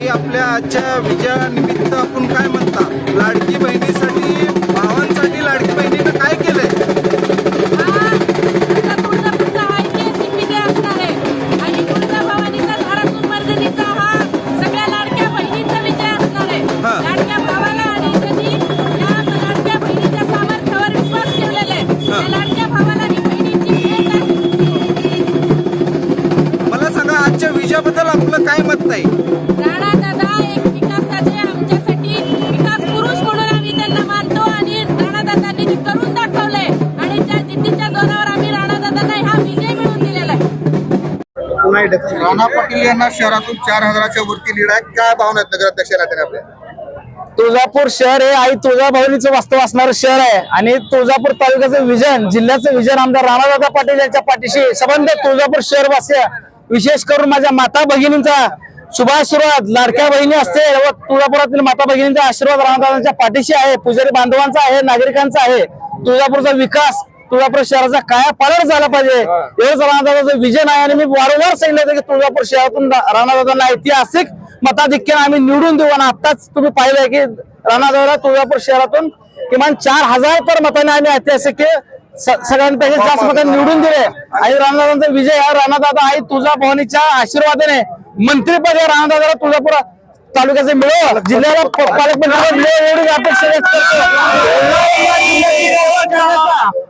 आपल्या आजच्या विजयानिमित्त आपण काय म्हणता? लाडकी बहिणी आहे राणा पाटील यांना शहरातून चार हजाराच्या वरती लीड आहे. काय भावना आहेत नगराध्यक्ष राहते आपल्या? तुळजापूर शहर हे आई तुळजाभवानीचं वास्तव असणारं शहर आहे. आणि तुळजापूर तालुक्याचं विजन जिल्ह्याचं विजन आमदार राणादादा पाटील यांच्या पाठीशी संबंध तुळजापूर शहरवासी विशेष करून माझ्या माता भगिनींचा शुभाशीर्वाद लाडक्या बहिणी असतील व तुळजापुरातील माता भगिनींचा आशीर्वाद राणादादांच्या पाठीशी आहे. पुजारी बांधवांचा आहे नागरिकांचा आहे. तुळजापूरचा विकास तुळजापूर शहराचा काया पालट झाला पाहिजे. एवढंच राणादादाचं विजन आहे आणि मी वारंवार सांगितलं होतं की तुळजापूर शहरातून राणादादांना ऐतिहासिक मताधिक्याने आम्ही निवडून देऊ आणि आताच तुम्ही पाहिलंय की राणादादाला तुळजापूर शहरातून किमान चार हजार तर मताने आम्ही ऐतिहासिक सगळ्यांपेक्षा जास्त मतांनी निवडून दिले. आणि राणादादांचा विजय हा राणादादा आई तुळजाभवानीच्या आशीर्वादाने मंत्रीपद या राणादादाला तुळजापूर तालुक्याचे मिळव जिल्ह्याला प- पालकमंत्री मिळव एवढी अपेक्षा व्यक्त करतो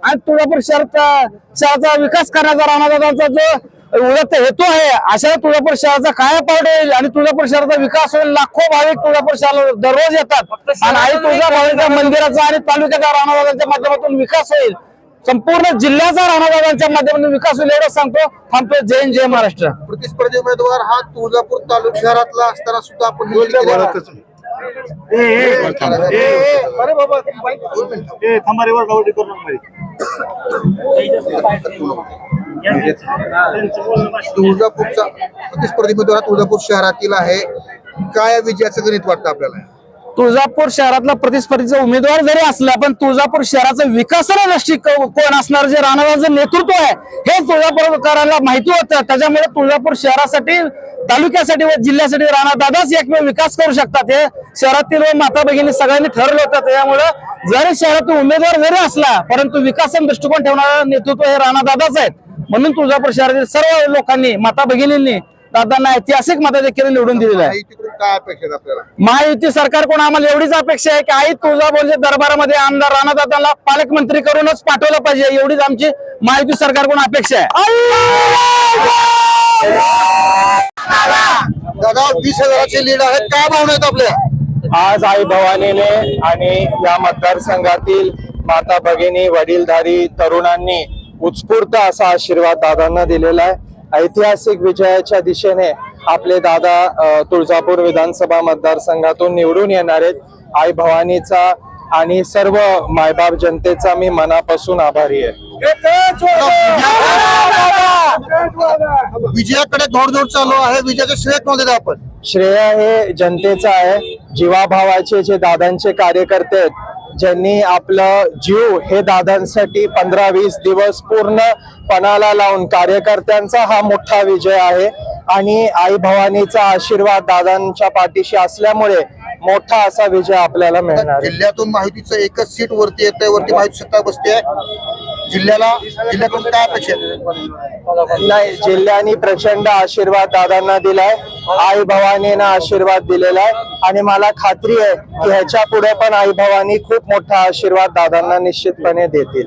आणि तुळजापूर शहराचा शहराचा विकास करण्याचा राणादाचा जो उलट हेतू आहे अशा तुळजापूर शहराचा काय पावड होईल? आणि तुळजापूर शहराचा विकास होईल? लाखो भाविक तुळजापूर शहराला दररोज येतात. आणि आई तुळजा भावीच्या मंदिराचा आणि तालुक्याच्या राणादादांच्या माध्यमातून विकास होईल. संपूर्ण जिल्ह्याचा राणादादांच्या माध्यमातून विकास होईल एवढं सांगतो. थांबतो जय हिंद, जय महाराष्ट्र. प्रतिस्पर्धी उमेदवार हा तुळजापूर तालुका शहरातला असताना सुद्धा आपण. तुळजापूरचा प्रतिस्पर्धी उमेदवार हा तुळजापूर शहरातील आहे. काय विजयाचं गणित वाटतं आपल्याला? तुळजापूर शहरातला प्रतिस्पर्धीचा उमेदवार जरी असला पण तुळजापूर शहराचा विकासाला दृष्टी कोण असणार? जे राणादाचं नेतृत्व आहे हे तुळजापूरकरांना माहिती होतं. त्याच्यामुळे तुळजापूर शहरासाठी तालुक्यासाठी व जिल्ह्यासाठी राणादादाच एकमेव विकास करू शकतात. हे शहरातील व माता भगिनी सगळ्यांनी ठरलं होतं. त्यामुळं जरी शहरातून उमेदवार जरी असला परंतु विकासन दृष्टिकोन ठेवणारा नेतृत्व हे राणादादाच आहेत. म्हणून तुळजापूर शहरातील सर्व लोकांनी माता भगिनींनी दादांना ऐतिहासिक मताधिक्याने निवडून दिलेलं आहे. काय अपेक्षा आहेत आपल्याला? महायुती सरकारकडून आम्हाला एवढीच अपेक्षा आहे की आई तुळजापूरच्या दरबारामध्ये आमदार राणादादांना पालकमंत्री करूनच पाठवलं पाहिजे. एवढीच आमची महायुती सरकारकडून अपेक्षा आहे? दादा वीस हजाराची लीड आहे काय भावना आहेत आपल्या? आज आई भवानीने आणि या मतदारसंघातील माता भगिनी वडीलधारी तरुणांनी उत्स्फूर्त असा आशीर्वाद दादांना दिलेला आहे. ऐतिहासिक विजयाच्या दिशेने आपले दादा तुळजापूर विधानसभा मतदारसंघातून निवडून येणार आहेत. आई भवानीचा आणि सर्व मायबाप जनतेचा मी मनापासून आभारी आहे. विजयाकडे धोडधोड चालू आहे. विजयाचं श्रेय कोण देतो आपण? श्रेय हे जनतेचं आहे. जीवाभावाचे जे दादांचे कार्यकर्ते आहेत ज्यांनी आपलं जीव हे दादांसाठी पंधरा वीस दिवस पूर्ण पणाला लावून कार्यकर्त्यांचा हा मोठा विजय आहे. आणि आई भवानीचा आशीर्वाद दादांच्या पाठीशी असल्यामुळे मोठा असा विजय आपल्याला मिळणार जिल्ह्यातून माहितीचं एकच सीट वरती येत वरती माहिती सत्ता बसते जिल्ह्याला जिल्ह्यातून काय अपेक्षा? नाही जिल्ह्याने प्रचंड आशीर्वाद दादांना दिलाय आई भवानीनं आशीर्वाद दिलेला आहे आणि मला खात्री आहे की ह्याच्या पुढे पण आई भवानी खूप मोठा आशीर्वाद दादांना निश्चितपणे देतील.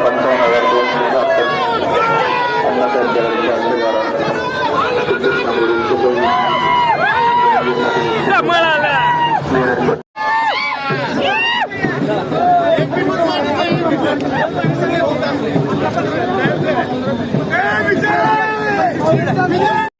विजय!